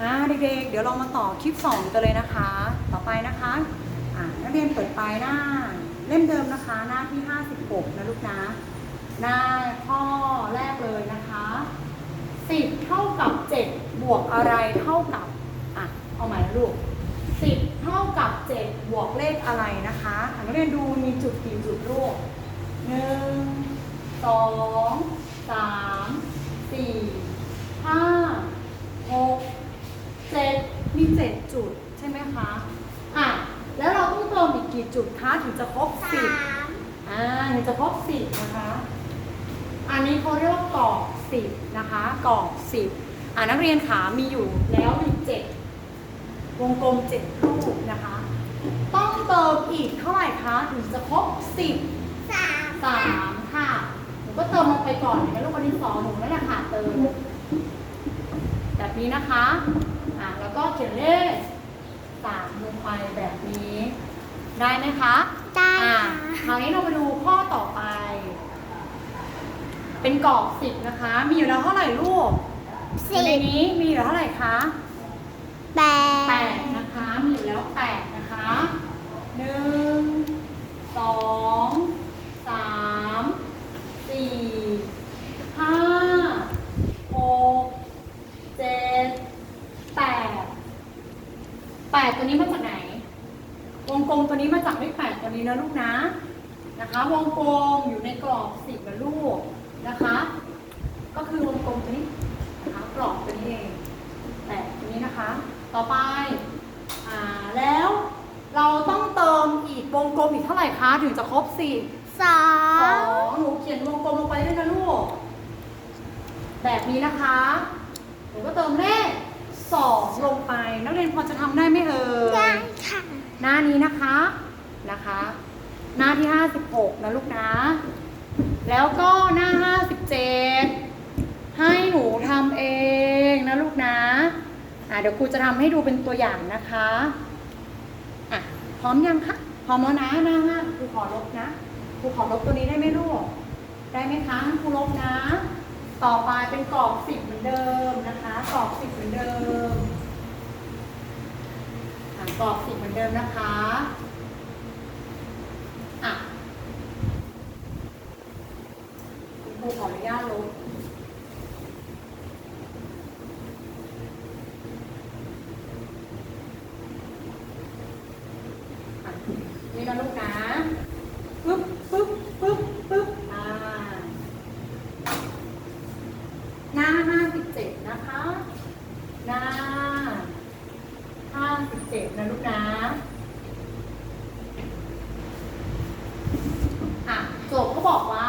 อ่าเด็กๆ เดี๋ยวเรามาต่อคลิป2กันเลยนะคะ ต่อไปนะคะอ่านักเรียนเปิดไปหน้า เล่มเดิมนะคะ หน้าที่ 56 นะลูกนะ หน้าข้อแรกเลยนะคะ10เท่ากับ 7 บวกอะไรเท่ากับอะเอาใหม่นะลูก10 เท่ากับ 7 บวกเลขอะไรนะคะอะนักเรียนดูมีจุดกี่จุดลูกหนึ่งสองสามสี่ห้า 7 จุดใช่ไหมคะอะแล้วเราต้องเติมอีกกี่จุดคะถึงจะครบสิบอ่าถึงจะครบสิบนะคะ อันนี้เขาเรียกว่ากรอบสิบนะคะกรอบสิบอ่านักเรียนขามีอยู่แล้วมีเจ็ดวงกลมเจ็ดรูปนะคะ ต้องเติมอีกเท่าไหร่คะถึงจะครบสิบสามสามค่ะหนูก็เติมลงไปก่อนเห็นไหมลูกคนที่สองหนูนั่นแหละค่ะเติม แบบนี้นะคะอ่าแล้วก็เขียนเลขสามลงไปแบบนี้ ได้ไหมคะได้อ่าค่ะคราวนี้เรามาดูข้อต่อไป เป็นกรอบสิบนะคะ มีอยู่แล้วเท่าไหร่ลูกสิในบนี้มีอยู่แล้วเท่าไหร่คะแปแปดดนะคะ มีอยู่แล้วแปดนะคะหนึ่งสองสามสี่ห้าหกเจ็ดแปด แปดตัวนี้มาจากไหน วงกลมตัวนี้มาจากเลขแปดตัวนี้นะลูกนะนะคะ วงกลมอยู่ในกรอบสิบนะลูกนะคะ ก็คือวงกลมตัวนี้นะคะกรอบตัวนี้เองแปดตัวนี้นะคะ ต่อไปอ่าแล้วเราต้องเติมอีกวงกลมอีกเท่าไหร่คะถึงจะครบสิบสอสองงหนูเขียนวงกลมลงไปด้วยนะลูก แบบนี้นะคะ หนูก็เติมเลขสองลงไป นักเรียนพอจะทำได้ไหม หน้านี้นะคะนะคะ หน้าที่ 56 นะลูกนะ แล้วก็หน้า 57 ให้หนูทำเองนะลูกนะอะเดี๋ยวครูจะทำให้ดูเป็นตัวอย่างนะคะอะพร้อมยังคะพร้อมแล้วนะหน้าห้าครูขอลบนะครูขอลบตัวนี้ได้ไหมลูกได้ไหมคะครูลบนะ ต่อไปเป็นกรอบสิบเหมือนเดิมนะคะกรอบสิบเหมือนเดิม อกสิเหมือนเดิมนะคะอะคุณครูขออนุญาตลบนี่นะลูกนะ ปึ๊บปึ๊บปึ๊บปึ๊บอ่า หน้าห้าสิบเจ็ดนะคะ หน้า ห้าสิบ เจ็ดนะลูกนะอะโจทย์เขาบอกว่า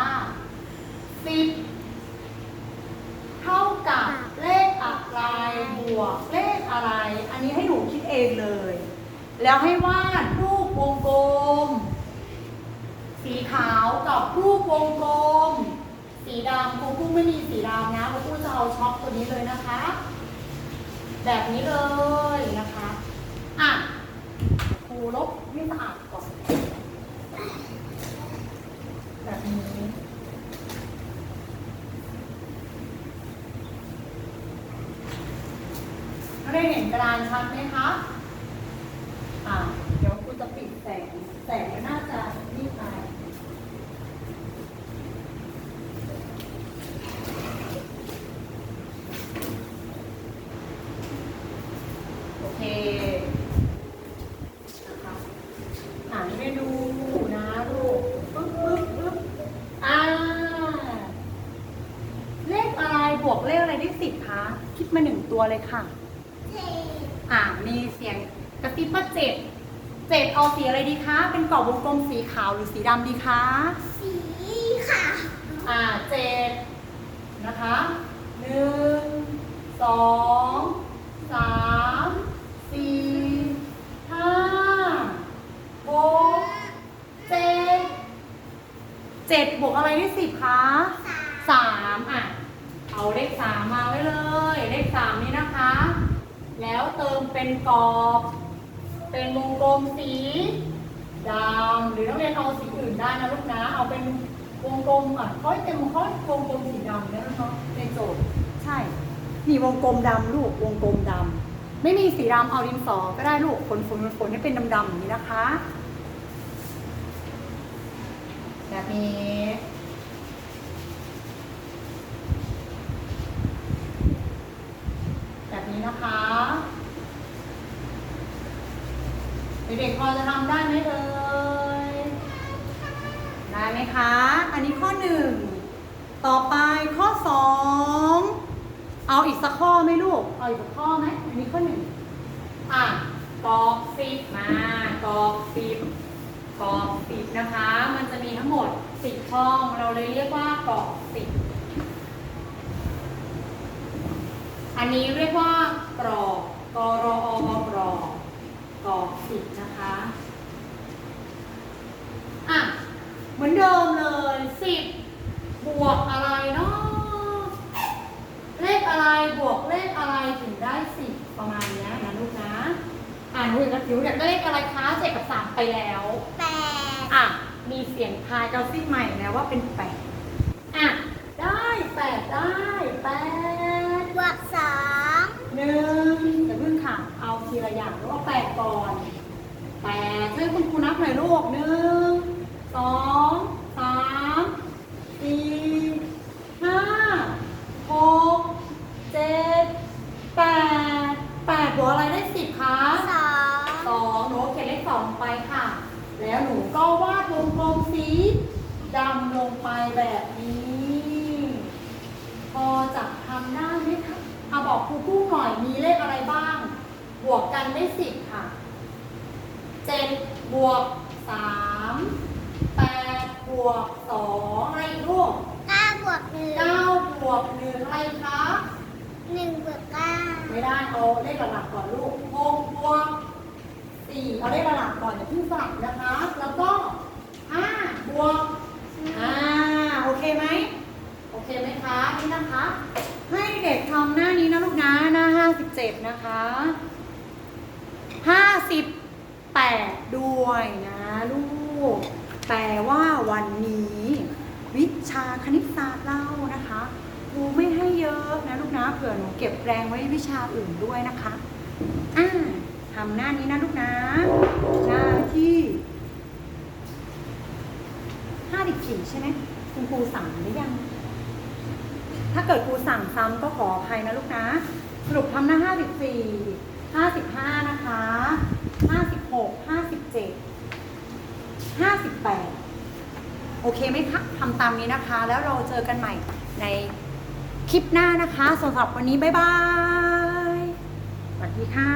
สิบเท่ากับเลขอะไรบวกเลขอะไร อันนี้ให้หนูคิดเองเลย แล้วให้วาดรูปวงกลม สีขาวกับรูปวงกลม สีดำครูกุ้งไม่มีสีดำนะครูกุ้งจะเอาช็อคตัวนี้เลยนะคะ แบบนี้เลยนะคะ ครูลบให้สะอาดก่อน แบบนี้ได้เห็นกระดานชัดไหมคะ อ่า เดี๋ยวครูจะปิดแสง แสงมันน่าจะนี่ไป โอเค นะคะอ่านไปดูนะลูกปึ๊บปึ๊บปึ๊บอ่า เลขอะไรบวกเลขอะไรได้สิบคะ คิดมาหนึ่ง ตัวเลยค่ะเจ็ดอ่ามีเสียงกระซิบว่าเจ็ดเจ็ดเอาสีอะไรดีคะ เป็นกรอบวงกลมสีขาวหรือสีดำดีคะ สีค่ะ อ่าเจ็ดนะคะหนึ่งสองสามสี่ห้าหกเจ็ดเจ็ดบวกอะไรได้สิบคะสามสามอะ เอาเลขสามมาไว้เลย เลขสามนี้นะคะ แล้วเติมเป็นกรอบ เป็นวงกลมสีดำหรือนักเรียนเอาสีอื่นได้นะลูกนะ เอาเป็นวงกลมอะค่อยเต็มค่อยวงกลมสีดำได้ไหมคะในโจทย์ใช่นี่วงกลมดำลูกวงกลมดำไม่มีสีดำเอาดินสอก็ได้ลูกฝนฝนฝนให้เป็นดำๆอย่างนี้นะคะแบบนี้ แบบ นี้นะคะ เด็กๆพอจะทำได้ไหมเอ่ย ได้ไหมคะ อันนี้ข้อหนึ่ง ต่อไปข้อสอง เอาอีกสักข้อไหมลูก เอาอีกสักข้อไหม อันนี้ข้อหนึ่งอะกรอกสิบมากรอกสิบกรอกสิบนะคะ มันจะมีทั้งหมดสิบช่อง เราเลยเรียกว่ากรอกสิบ อันนี้เรียกว่ากรอกกรออกรอกกรอกสิบนะคะอะเหมือนเดิมเลยสิบบวกอะไรเนาะเลขอะไรบวกเลขอะไรถึงได้สิบประมาณเนี้ยนะลูกนะ อ่าหนูอยากจะผิวอยากได้เลขอะไรคะเจ็ดกับสามไปแล้วแปดอะมีเสียงทายกราฟิกใหม่แล้วว่าเป็นแปดอะได้แปดได้แปด บวกสอง หนึ่งอย่าเพิ่งค่ะ เอา ทีละอย่างลูกเอาแปดก่อนแปดช่วยคุณครูนับหน่อยลูกหนึ่งสองสามสี่ห้าหกเจ็ดแปดแปดบวกอะไรได้สิบคะสองสองหนูเขียนเลขสองลงไปค่ะ แล้วหนูก็วาดวงกลมสีดำลงไปแบบนี้ พอจะทำได้ไหมคะเอาบอกครูกุ้งหน่อยมีเลขอะไรบ้าง บวกกันได้สิบค่ะเจ็ดบวกสามแปดบวกสองอะไรอีกลูกเก้าบวกหนึ่งเก้าบวกหนึ่งอะไรคะหนึ่งบวกเก้าไม่ได้เอาเลขหลักๆก่อนลูกหกบวกสี่เอาเลขหลักๆก่อนอย่าเพิ่งสลับนะคะ แล้วก็ห้าบวกอ่าโอเคไหมโอเคไหมคะนี่นะคะ ให้เด็กทำหน้านี้นะลูกนะหน้าห้าสิบเจ็ดนะคะ ห้าสิบแปดด้วยนะลูก แต่ว่าวันนี้ วิชาคณิตศาสตร์เรานะคะครูไม่ให้เยอะนะลูกนะเผื่อหนูเก็บแรงไว้วิชาอื่นด้วยนะคะอ่าทำหน้านี้นะลูกนะ หน้าที่ห้าสิบสี่ใช่ไหมคุณครูสั่งหรือยัง ถ้าเกิดครูสั่งซ้ำก็ขออภัยนะลูกนะ สรุปทำหน้าห้ 55 นะคะ 56 57 58 โอเคไหมคะทำตามนี้นะคะ แล้วเราเจอกันใหม่ในคลิปหน้านะคะสำหรับวันนี้ บ๊ายบาย สวัสดีค่ะ